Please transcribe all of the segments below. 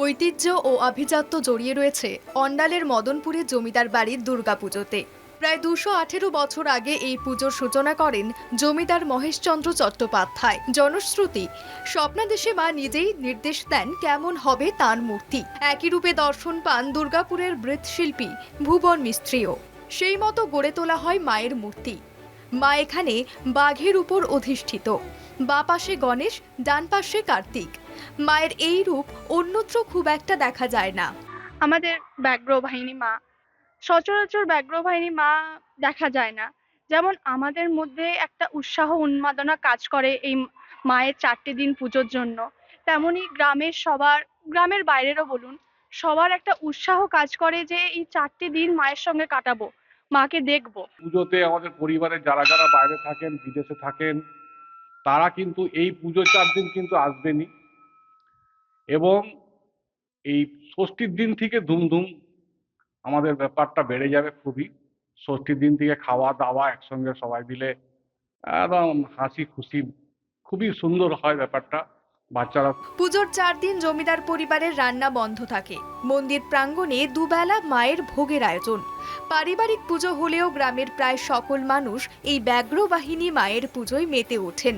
ঐতিহ্য ও আভিজাত্য জড়িয়ে রয়েছে অন্ডালের মদনপুরে জমিদার বাড়ির দুর্গাপুজোতে। প্রায় দুশো আঠেরো বছর আগে এই পুজোর সূচনা করেন জমিদার মহেশচন্দ্র চট্টোপাধ্যায়। জনশ্রুতি, স্বপ্নাদেশে মা নিজেই নির্দেশ দেন কেমন হবে তার মূর্তি। একই রূপে দর্শন পান দুর্গাপুরের মৃৎশিল্পী, ভুবন মিস্ত্রিও। সেই মতো গড়ে তোলা হয় মায়ের মূর্তি। মা এখানে বাঘের উপর অধিষ্ঠিত। বা পাশে গণেশ, ডান পাশে কার্তিক। মায়ের এই রূপ অন্যত্র খুব একটা দেখা যায় না। আমাদের ব্যাঘ্র বাহিনী মা সচরাচর ব্যাঘ্র বাহিনী মা দেখা যায় না। যেমন আমাদের মধ্যে একটা উৎসাহ উন্মাদনা কাজ করে এই মায়ের চারটে দিন পুজোর জন্য। তেমনি গ্রামের সবার গ্রামের বাইরেরও বলুন সবার একটা উৎসাহ কাজ করে যে এই চারটে দিন মায়ের সঙ্গে কাটাবো মাকে দেখব। পুজোতে আমাদের পরিবারের যারা যারা বাইরে থাকেন বিদেশে থাকেন তারা কিন্তু এই পুজো চার দিন কিন্তু আসবেনই। এবং এই ষষ্ঠীর দিন থেকে ধুমধুম আমাদের ব্যাপারটা বেড়ে যাবে খুবই। ষষ্ঠীর দিন থেকে খাওয়া দাওয়া একসঙ্গে সবাই মিলে একদম হাসি খুশি খুবই সুন্দর হয় ব্যাপারটা। বাচ্চারা পুজোর চার দিন জমিদার পরিবারের রান্না বন্ধ থাকে। মন্দির প্রাঙ্গণে দুবেলা মায়ের ভোগের আয়োজন। পারিবারিক পুজো হলেও গ্রামের প্রায় সকল মানুষ এই ব্যাঘ্র বাহিনী মায়ের পুজোয় মেতে ওঠেন।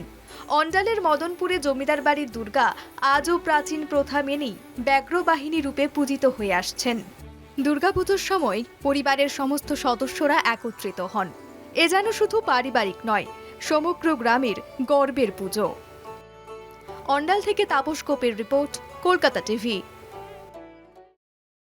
অন্ডালের মদনপুরে জমিদার বাড়ির দুর্গা আজও প্রাচীন প্রথা মেনেই ব্যাঘ্র বাহিনী রূপে পূজিত হয়ে আসছেন। দুর্গাপুজোর সময় পরিবারের সমস্ত সদস্যরা একত্রিত হন। এ যেন শুধু পারিবারিক নয়, সমগ্র গ্রামের গর্বের পুজো। অন্ডাল থেকে তাপস কোপের রিপোর্ট, কলকাতা টিভি।